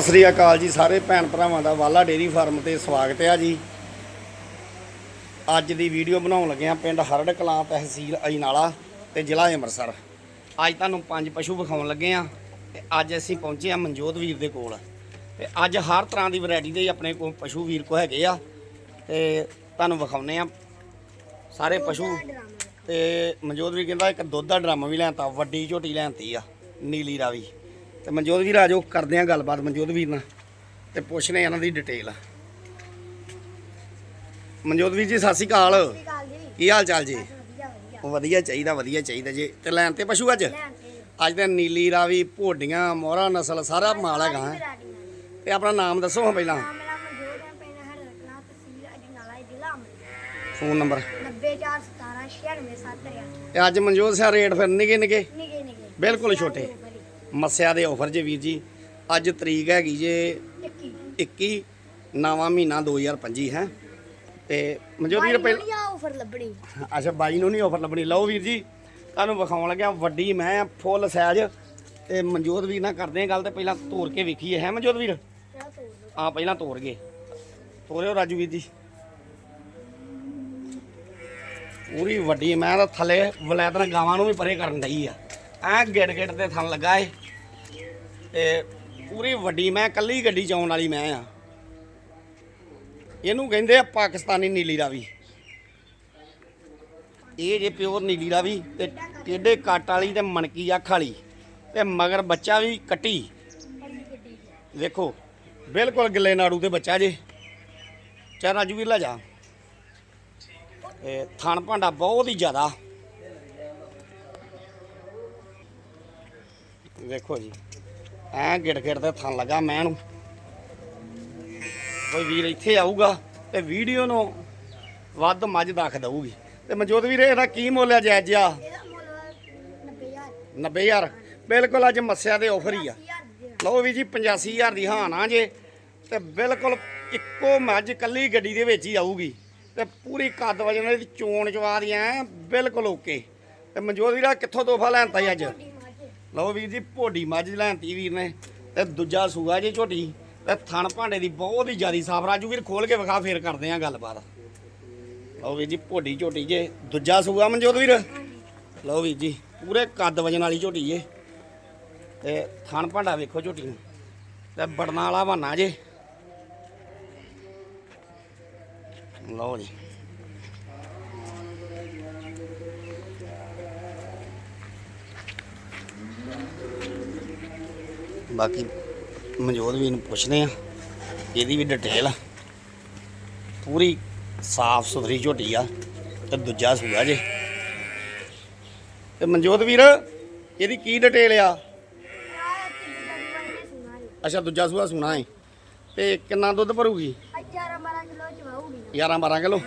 ਸਤਿ ਸ੍ਰੀ ਅਕਾਲ ਜੀ, ਸਾਰੇ ਭੈਣ ਭਰਾਵਾਂ ਦਾ ਵਾਲਾ ਡੇਰੀ ਫਾਰਮ ਤੇ ਸਵਾਗਤ ਹੈ ਜੀ। ਅੱਜ ਦੀ ਵੀਡੀਓ ਬਣਾਉਣ ਲੱਗੇ ਆ ਪਿੰਡ ਹਰੜ ਕਲਾਂ ਤਹਿਸੀਲ ਅਜਨਾਲਾ ਤੇ ਜ਼ਿਲ੍ਹਾ ਅੰਮ੍ਰਿਤਸਰ। ਅੱਜ ਤੁਹਾਨੂੰ ਪੰਜ ਪਸ਼ੂ ਵਿਖਾਉਣ ਲੱਗੇ ਆ ਤੇ ਅੱਜ ਅਸੀਂ ਪਹੁੰਚੇ ਆ ਮਨਜੋਤ ਵੀਰ ਦੇ ਕੋਲ। ਤੇ ਅੱਜ ਹਰ ਤਰ੍ਹਾਂ ਦੀ ਵੈਰਾਈਟੀ ਦੇ ਆਪਣੇ ਕੋਲ ਪਸ਼ੂ ਵੀਰ ਕੋ ਹੈਗੇ ਆ। ਤੇ ਤੁਹਾਨੂੰ ਵਿਖਾਉਨੇ ਆ ਸਾਰੇ ਪਸ਼ੂ। ਤੇ ਮਨਜੋਤ ਵੀਰ ਕਹਿੰਦਾ ਇੱਕ ਦੁੱਧ ਦਾ ਡਰਮ ਵੀ ਲੈਂਤਾ ਵੱਡੀ ਝੋਟੀ ਲੈਂਤੀ ਆ, ਨੀਲੀ ਰਾਵੀ। ਤੇ ਮਨਜੋਤ ਵੀਰ ਆਜੋ ਕਰਦੇ ਆ ਗੱਲਬਾਤ ਮਨਜੋਤ ਵੀਰ ਨਾਲ ਤੇ ਪੁੱਛਨੇ ਇਹਨਾਂ ਦੀ ਡਿਟੇਲ ਮਨਜੋਤ ਵੀਰ ਜੀ ਸਤਿ ਸ਼੍ਰੀ ਅਕਾਲ। ਕੀ ਹਾਲ ਚਾਲ ਜੀ? ਵਧੀਆ ਚਾਹੀਦਾ ਵਧੀਆ ਚਾਹੀਦਾ ਜੀ। ਤੇ ਲੈਣ ਤੇ ਪਸ਼ੂ ਅੱਜ? ਅੱਜ ਤਾਂ ਨੀਲੀ ਰਾਵੀ ਭੋਡੀਆਂ ਮੋਹਰਾ ਨਸਲ ਸਾਰਾ ਮਾਲ ਹੈਗਾ। ਤੇ ਆਪਣਾ ਨਾਮ ਦੱਸੋ ਹਾਂ ਪਹਿਲਾਂ। Phone number? 90417 ਤੇ ਅੱਜ ਮਨਜੋਤ ਸਿਆ ਰੇਟ ਫਿਰ ਨਿਗੇ ਨਿਗੇ ਨਿਗੇ ਨਿਗੇ ਬਿਲਕੁਲ ਛੋਟੇ। ਮੱਸਿਆ ਦੇ ਆਫਰ ਜੇ ਵੀਰ ਜੀ ਅੱਜ ਤਰੀਕ ਹੈਗੀ ਜੇ 21 21 ਨਵਾਂ ਮਹੀਨਾ 2025 ਹੈ? ਤੇ ਮਨਜੋਤ ਵੀਰ ਪਹਿਲਾਂ ਆਫਰ ਲੱਭਣੀ। ਅੱਛਾ ਬਾਈ ਨੂੰ ਨਹੀਂ ਆਫਰ ਲੱਭਣੀ। ਲਓ ਵੀਰ ਜੀ ਤੁਹਾਨੂੰ ਵਿਖਾਉਣ ਲੱਗਿਆ ਵੱਡੀ ਮੈਂ ਆ ਫੁੱਲ ਸਾਈਜ਼ ਤੇ ਮਨਜੋਤ ਵੀਰ ਨਾਲ ਕਰਦੇ ਆ ਗੱਲ ਤੇ ਪਹਿਲਾਂ ਤੋੜ ਕੇ ਵੇਖੀਏ ਹੈ ਮਨਜੋਤ ਵੀਰ? ਆ ਪਹਿਲਾਂ ਤੋੜ ਗਏ। ਤੋਰਿਓ ਰਾਜੂ ਵੀਰ ਜੀ। ਪੂਰੀ ਵੱਡੀ ਮੈਂ ਤਾਂ ਥੱਲੇ ਵਲੈਤਨ ਗਾਵਾਂ ਨੂੰ ਵੀ ਪਰੇ ਕਰਨ ਡਈ ਆ। ਐ ਗਿੜ ਗਿੜ ਤੇ ਥਣ ਲੱਗਾ ਏ। ਤੇ ਪੂਰੀ ਵੱਡੀ ਮੈਂ, ਕੱਲੀ ਗੱਡੀ ਚ ਆਉਣ ਵਾਲੀ ਮੈਂ ਆ। ਇਹਨੂੰ ਕਹਿੰਦੇ ਆ ਪਾਕਿਸਤਾਨੀ ਨੀਲੀ ਰਾਵੀ। ਇਹ ਜੇ ਪਿਓਰ ਨੀਲੀ ਰਾਵੀ ਤੇ ਟੇਡੇ ਕੱਟ ਵਾਲੀ ਤੇ ਮਣਕੀ ਅੱਖ ਵਾਲੀ ਤੇ ਮਗਰ ਬੱਚਾ ਵੀ ਕੱਟੀ। ਦੇਖੋ, ਬਿਲਕੁਲ ਗਿੱਲੇ ਨਾੜੂ ਤੇ ਬੱਚਾ ਜੇ। ਚਾਹ ਰਾਜੂ ਵੀਰ ਲੈ ਜਾ। ਇਹ ਥਣ ਭਾਂਡਾ ਬਹੁਤ ਹੀ ਜ਼ਿਆਦਾ। ਵੇਖੋ ਜੀ। ਐ ਗਿੜ ਗਿੜ ਤੇ ਥਣ ਲੱਗਾ ਮੈਂ ਨੂੰ ਕੋਈ ਵੀਰ ਇੱਥੇ ਆਊਗਾ ਤੇ ਵੀਡੀਓ ਨੂੰ ਵੱਧ ਮੱਝ ਦੱਖ ਦਊਗੀ। ਤੇ ਮਨਜੋਤ ਵੀਰ ਇਹਦਾ ਕੀ ਮੁੱਲ ਹੈ ਇਹਦਾ ਮੁੱਲ 90000 90000 ਬਿਲਕੁਲ ਅੱਜ ਮੱਸਿਆ ਦੇ ਆਫਰ ਹੀ ਆ। 80000 ਦੇ ਲਓ ਵੀ ਜੀ 85000 ਦੀ ਹਾਂ ਨਾ ਜੇ। ਤੇ ਬਿਲਕੁਲ ਇੱਕੋ ਮੱਝ ਕੱਲੀ ਗੱਡੀ ਦੇ ਵਿੱਚ ਹੀ ਆਊਗੀ। ਤੇ ਪੂਰੀ ਕੱਦ ਵਜਨ ਦੀ ਚੋਣ ਚਵਾ ਦੀਆਂ ਐਂ ਬਿਲਕੁਲ ਓਕੇ ਤੇ ਮਨਜੋਤ ਵੀਰਾ ਕਿੱਥੋਂ ਤੋਹਫਾ ਲੈਣਤਾ ਜੀ ਅੱਜ? ਲਓ ਵੀਰ ਜੀ, ਭੋਡੀ ਮੱਝ ਲੈਣਤੀ ਵੀਰ ਨੇ ਤੇ ਦੂਜਾ ਸੂਆ ਜੇ ਝੋਟੀ। ਤੇ ਥਣ ਭਾਂਡੇ ਦੀ ਬਹੁਤ ਹੀ ਜ਼ਿਆਦੀ ਸਾਫ਼ ਰਾਜੂ ਵੀਰ ਖੋਲ ਕੇ ਵਿਖਾ, ਫੇਰ ਕਰਦੇ ਆਂ ਗੱਲਬਾਤ। ਲਓ ਵੀਰ ਜੀ, ਭੋਡੀ ਝੋਟੀ ਜੇ। ਦੂਜਾ ਸੂਆ ਮਨਜੋਤ ਵੀਰ। ਲਓ ਵੀਰ ਜੀ, ਪੂਰੇ ਕੱਦ ਵਜਨ ਵਾਲੀ ਝੋਟੀ ਜੇ। ਤੇ ਥਣ ਭਾਂਡਾ ਵੇਖੋ ਝੋਟੀ ਨੂੰ। ਤੇ ਬੜਨਾ ਵਾਲਾ ਬਹਾਨਾ ਜੇ। ਲਓ ਜੀ। ਬਾਕੀ ਮਨਜੋਤ ਵੀ ਨੂੰ ਪੁੱਛਦੇ ਆ ਇਹਦੀ ਵੀ ਡਿਟੇਲ ਆ। ਪੂਰੀ ਸਾਫ਼ ਸੁਥਰੀ ਝੋਟੀ ਆ ਤੇ ਦੂਜਾ ਸੂਆ ਜੇ। ਤੇ ਮਨਜੋਤ ਵੀਰ ਇਹਦੀ ਕੀ ਡਿਟੇਲ ਆ? ਨੇ ਅੱਛਾ ਦੂਜਾ ਸੂਆ ਸੁਣਾ ਹੈ। ਤੇ ਕਿੰਨਾ ਦੁੱਧ ਭਰੂਗੀ? 11 12 ਕਿਲੋ ਚਵਾਉਗੀ 11 12 ਕਿਲੋ।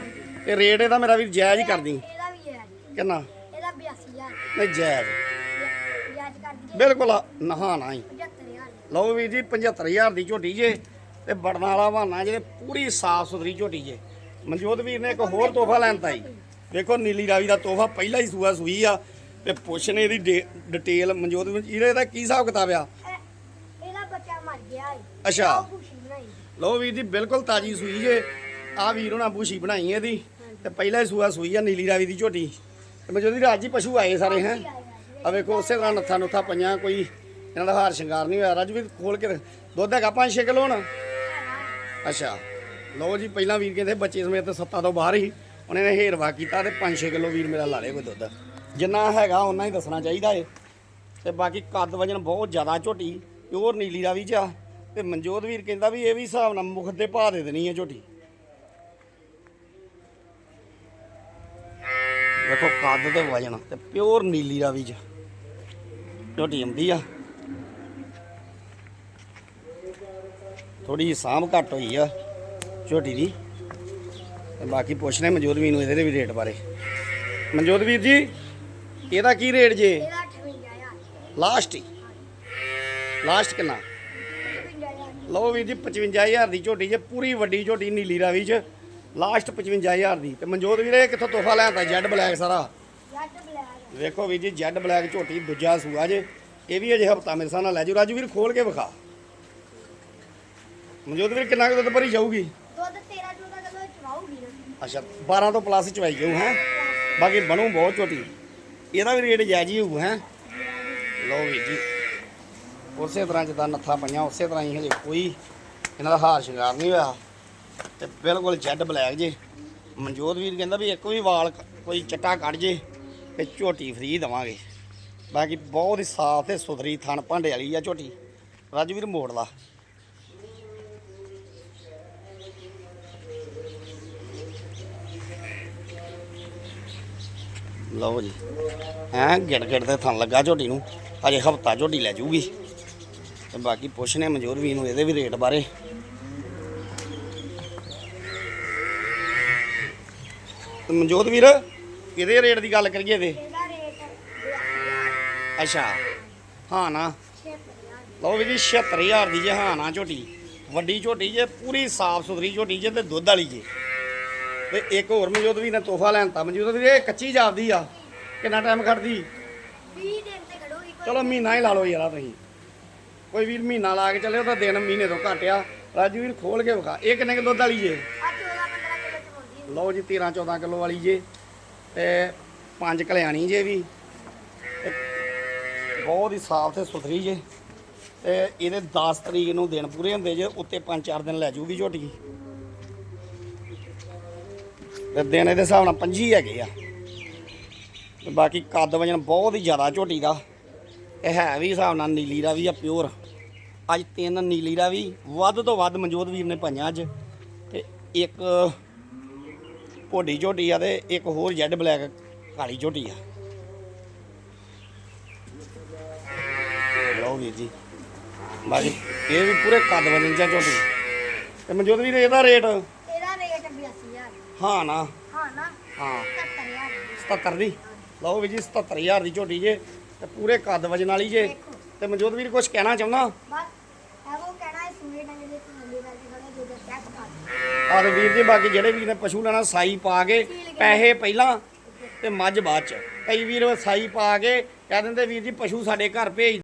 ਤੇ ਰੇਟ ਇਹਦਾ ਮੇਰਾ ਵੀਰ ਜਾਇਜ਼ ਹੀ ਕਰਦੀ। ਇਹਦਾ ਵੀ। ਕਿੰਨਾ? ਇਹਦਾ 82000 ਨਹੀਂ ਜਾਇਜ਼। ਬਿਲਕੁਲ ਨਹਾਣਾ ਹੀ। 75000 ਲਓ ਵੀ ਜੀ 75000 ਦੀ ਝੋਟੀ ਜੇ ਤੇ ਵਾਲਾ ਬਹਾਨਾ ਜੇ ਪੂਰੀ ਸਾਫ਼ ਸੁਥਰੀ ਝੋਟੀ ਜੇ। ਮਨਜੋਤ ਵੀਰ ਨੇ ਇੱਕ ਹੋਰ ਤੋਹਫਾ ਲੈਣਤਾ ਜੀ ਵੇਖੋ ਨੀਲੀ ਰਾਵੀ ਦਾ ਤੋਹਫਾ ਪਹਿਲਾ ਹੀ ਸੂਆ ਸੂਈ ਆ ਤੇ ਪੁੱਛਨੇ ਡੇ- ਡਿਟੇਲ ਮਨਜੋਤ ਵੀਰ ਇਹਦੇ ਦਾ ਕੀ ਹਿਸਾਬ ਕਿਤਾਬ ਆ? ਇਹ- ਇਹਦਾ ਬੱਚਾ ਮਰ ਗਿਆ ਅੱਛਾ। ਲਓ ਵੀਰ ਜੀ ਬਿਲਕੁਲ ਤਾਜੀ ਸੂਈ ਜੇ। ਆ ਵੀਰ ਹੋਣਾ ਬੂਸ਼ੀ ਬਣਾਈ ਇਹਦੀ ਤੇ ਪਹਿਲਾ ਹੀ ਸੂਆ ਸੂਈ ਆ ਨੀਲੀ ਰਾਵੀ ਦੀ ਝੋਟੀ। ਤੇ ਮਨਜੋਤ ਵੀਰ ਅੱਜ ਹੀ ਪਸ਼ੂ ਆਏ ਸਾਰੇ ਹੈ? ਆ। ਵੇਖੋ ਉਸੇ ਤਰ੍ਹਾਂ ਨੱਥਾ ਨੁੱਥਾ ਪਈਆਂ ਕੋਈ ਇਹਨਾਂ ਦਾ ਹਾਰ ਸ਼ਿੰਗਾਰ ਨਹੀਂ ਹੋਇਆ। ਰਾਜਵੀਰ ਖੋਲ ਕੇ ਦੇਖ। ਦੁੱਧ ਹੈਗਾ 5-6 ਕਿਲੋ ਹੁਣ। ਅੱਛਾ। ਲਓ ਜੀ, ਪਹਿਲਾਂ ਵੀਰ ਕਹਿੰਦੇ ਬੱਚੇ ਸਮੇਤ ਸੱਤਾ ਤੋਂ ਬਾਹਰ ਹੀ। ਉਹਨੇ ਨੇ ਹੇਰਵਾ ਕੀਤਾ ਤੇ 5-6 ਕਿਲੋ ਵੀਰ ਮੇਰਾ ਲਾ ਲੇ ਕੋਈ ਦੁੱਧ। ਜਿੰਨਾ ਹੈਗਾ ਉਹਨਾਂ ਹੀ ਦੱਸਣਾ ਚਾਹੀਦਾ ਏ। ਤੇ ਬਾਕੀ ਕੱਦ ਵਜਨ ਬਹੁਤ ਜ਼ਿਆਦਾ ਝੋਟੀ। ਪਿਓਰ ਨੀਲੀ ਦਾ ਵੀ ਚਾ ਤੇ ਮਨਜੋਤ ਵੀਰ ਕਹਿੰਦਾ ਵੀ ਇਹ ਵੀ ਹਿਸਾਬ ਨਾਲ ਮੁਖ ਦੇ ਭਾਅ ਦੇ ਦੇਣੀ ਹੈ ਝੋਟੀ। ਵੇਖੋ ਕੱਦ ਤੇ ਵਜਨ ਤੇ ਪਿਓਰ ਨੀਲੀ ਦਾ ਵੀ ਚ ਝੋਟੀ ਆਉਂਦੀ ਆ। ਥੋੜੀ ਜਿਹੀ ਸਾਂਭ ਘੱਟ ਹੋਈ ਆ ਝੋਟੀ ਦੀ। ਤੇ ਬਾਕੀ ਪੁੱਛਨੇ ਮਨਜੋਤ ਵੀਰ ਨੂੰ ਇਹਦੇ ਵੀ ਰੇਟ ਬਾਰੇ। ਮਨਜੋਤ ਵੀਰ ਜੀ ਇਹਦਾ ਕੀ ਰੇਟ ਜੇ? ਇਹਦਾ 58000 ਲਾਸਟ ਹੀ। ਲਾਸਟ ਕਿੰਨਾ? 55000 ਲਓ ਵੀਰ ਜੀ 55000 ਦੀ ਝੋਟੀ ਜੇ ਪੂਰੀ ਵੱਡੀ ਝੋਟੀ ਨੀਲੀ ਰਾਵੀ ਚ। ਲਾਸਟ 55000 ਦੀ। ਤੇ ਮਨਜੋਤ ਵੀਰ ਇਹ ਕਿੱਥੋਂ ਤੋਹਫਾ ਲੈਂਦਾ ਜੈਡ ਬਲੈਕ ਸਾਰਾ। ਜੱਟ ਬਲੈਕ ਵੇਖੋ ਵੀਰ ਜੀ ਜੈਡ ਬਲੈਕ ਝੋਟੀ ਦੂਜਾ ਸੂਆ ਜੇ। ਇਹ ਵੀ ਅਜੇ ਹਫਤਾ ਮੇਰੇ ਸਾਹ ਨਾਲ ਲੈ ਜੂ ਰਾਜੂ ਵੀਰ ਖੋਲ ਕੇ ਵਿਖਾ। ਮਨਜੋਤ ਵੀਰ ਕਿੰਨਾ ਕੁ ਦੁੱਧ ਭਰੀ ਜਾਊਗੀ? ਦੁੱਧ 13 14 ਕਿਲੋ ਚਵਾਉਗੀ ਅੱਛਾ 12 ਤੋਂ ਪਲੱਸ ਚਵਾਈ ਜਾਊ ਹੈ? ਬਾਕੀ ਬਣੂ ਬਹੁਤ ਝੋਟੀ ਇਹਦਾ ਵੀ ਰੇਟ ਜਾਇਜ਼ ਹੀ ਹੋਊ ਹੈ? ਲਓ ਵੀਰ ਜੀ। ਉਸੇ ਤਰ੍ਹਾਂ ਜਿੱਦਾਂ ਨੱਥਾ ਪਈਆਂ ਉਸੇ ਤਰ੍ਹਾਂ ਹੀ ਹਜੇ ਕੋਈ ਇਹਨਾਂ ਦਾ ਹਾਰ ਸ਼ਿੰਗਾਰ ਨਹੀਂ ਹੋਇਆ। ਤੇ ਬਿਲਕੁਲ ਜੈਡ ਬਲੈਕ ਜੇ। ਮਨਜੋਤ ਵੀਰ ਕਹਿੰਦਾ ਵੀ ਇੱਕ ਵੀ ਵਾਲ ਕੋਈ ਚਿੱਟਾ ਕੱਢ ਜੇ ਤੇ ਝੋਟੀ ਫਰੀ ਦਵਾਂਗੇ। ਬਾਕੀ ਬਹੁਤ ਹੀ ਸਾਫ਼ ਤੇ ਸੁਥਰੀ ਥਣ ਭਾਂਡੇ ਵਾਲੀ ਆ ਝੋਟੀ। ਰਾਜਵੀਰ ਮੋੜ ਲਾ ਲਓ ਜੀ ਐ ਗਿੜ ਗਿੜ ਤੇ ਥਣ ਲੱਗਾ ਝੋਟੀ ਨੂੰ। ਅਜੇ ਹਫਤਾ ਝੋਟੀ ਲੈ ਜੂਗੀ। ਤੇ ਬਾਕੀ ਪੁੱਛਨੇ ਮਨਜੋਰ ਵੀ ਨੂੰ ਇਹਦੇ ਵੀ ਰੇਟ ਬਾਰੇ। ਮਨਜੋਤ ਵੀਰ ਇਹਦੇ ਰੇਟ ਦੀ ਗੱਲ ਕਰੀਏ ਇਹਦੇ? ਅੱਛਾ ਹਾਂ ਨਾ। 65000 ਲਓ ਵੀ ਜੀ 76000 ਦੀ ਜੇ ਹਾਂ ਨਾ ਝੋਟੀ। ਵੱਡੀ ਝੋਟੀ ਜੇ ਪੂਰੀ ਸਾਫ਼ ਸੁਥਰੀ ਝੋਟੀ ਜੇ ਤੇ ਦੁੱਧ ਵਾਲੀ ਜੇ। ਤੇ ਇੱਕ ਹੋਰ ਮਨਜੋਤ ਵੀ ਨੇ ਤੋਹਫਾ ਲੈਣਤਾ ਮਨਜੋਤ ਵੀ ਇਹ ਕੱਚੀ ਜਾਪਦੀ ਆ। ਕਿੰਨਾ ਟਾਈਮ ਖੜਦੀ? 20 ਦਿਨ ਤੇ ਖੜੂਗੀ ਚਲੋ ਮਹੀਨਾ ਹੀ ਲਾ ਲਓ ਯਾਰਾ ਤੁਸੀਂ। ਕੋਈ ਵੀਰ ਮਹੀਨਾ ਲਾ ਕੇ ਚੱਲਿਓ ਤਾਂ ਦਿਨ ਮਹੀਨੇ ਤੋਂ ਘੱਟ ਆ। ਰਾਜੂ ਵੀਰ ਖੋਲ ਕੇ ਵਿਖਾ ਇਹ ਕਿੰਨੇ ਕਿ ਦੁੱਧ ਵਾਲੀ ਜੇ? ਆ 14 15 ਕਿਲੋ ਚਵਾਉਂਦੀ ਲਓ ਜੀ 13 14 ਕਿਲੋ ਵਾਲੀ ਜੇ ਤੇ ਪੰਜ ਕਲਿਆਣੀ ਜੇ ਵੀ। ਬਹੁਤ ਹੀ ਸਾਫ਼ ਤੇ ਸੁਥਰੀ ਜੇ। ਤੇ ਇਹਦੇ 10 ਤਰੀਕ ਨੂੰ ਦਿਨ ਪੂਰੇ ਹੁੰਦੇ ਜੇ, ਉੱਤੇ 5-4 ਦਿਨ ਲੈ ਜੂਗੀ ਝੋਟੀ। ਤੇ ਦਿਨ ਇਹਦੇ ਹਿਸਾਬ ਨਾਲ 25 ਹੈਗੇ ਆ। ਤੇ ਬਾਕੀ ਕੱਦ ਵਜਨ ਬਹੁਤ ਹੀ ਜ਼ਿਆਦਾ ਝੋਟੀ ਦਾ। ਇਹ ਹੈ ਵੀ ਹਿਸਾਬ ਨਾਲ ਨੀਲੀ ਦਾ ਵੀ ਆ ਪਿਓਰ। ਅੱਜ ਤਿੰਨ ਨੀਲੀ ਦਾ ਵੀ, ਵੱਧ ਤੋਂ ਵੱਧ ਮਨਜੋਤ ਵੀਰ ਨੇ ਪਾਈਆਂ ਅੱਜ। ਤੇ ਇੱਕ ਭੋਡੀ ਝੋਟੀ ਆ ਤੇ ਇੱਕ ਹੋਰ ਜੈਡ ਬਲੈਕ ਕਾਲੀ ਝੋਟੀ ਆ। ਲਓ ਵੀਰ ਜੀ। ਬਾਕੀ ਇਹ ਵੀ ਪੂਰੇ ਕੱਦ ਵਜਨ ਚ ਝੋਟੀ ਤੇ ਮਨਜੋਤ ਵੀਰ ਇਹਦਾ ਰੇਟ? ਇਹਦਾ ਰੇਟ 82000 ਹਾਂ ਨਾ। ਹਾਂ ਨਾ। ਹਾਂ। 70000 77 ਦੀ। ਲਓ ਵੀਰ ਜੀ 77000 ਦੀ ਝੋਟੀ ਜੇ। ਤੇ ਪੂਰੇ ਕੱਦ ਵਜਨ ਵਾਲੀ ਜੇ। ਤੇ ਮਨਜੋਤ ਵੀਰ ਕੁਝ ਕਹਿਣਾ ਚਾਹੁੰਦਾ? ਬਸ ਇਹੋ ਕਹਿਣਾ ਹੈ ਡੰਗੇ ਦੇ ਕਰਕੇ ਥੋੜਾ ਵੀਰ ਜੀ ਬਾਕੀ ਜਿਹੜੇ ਵੀਰ ਨੇ ਪਸ਼ੂ ਲੈਣਾ ਸਾਈ ਪਾ ਕੇ ਪੈਸੇ ਪਹਿਲਾਂ ਤੇ ਮੱਝ ਬਾਅਦ ਚ। ਕਈ ਵੀਰ ਸਾਈ ਪਾ ਕੇ ਕਹਿ ਦਿੰਦੇ ਵੀਰ ਜੀ ਪਸ਼ੂ ਸਾਡੇ ਘਰ ਭੇਜ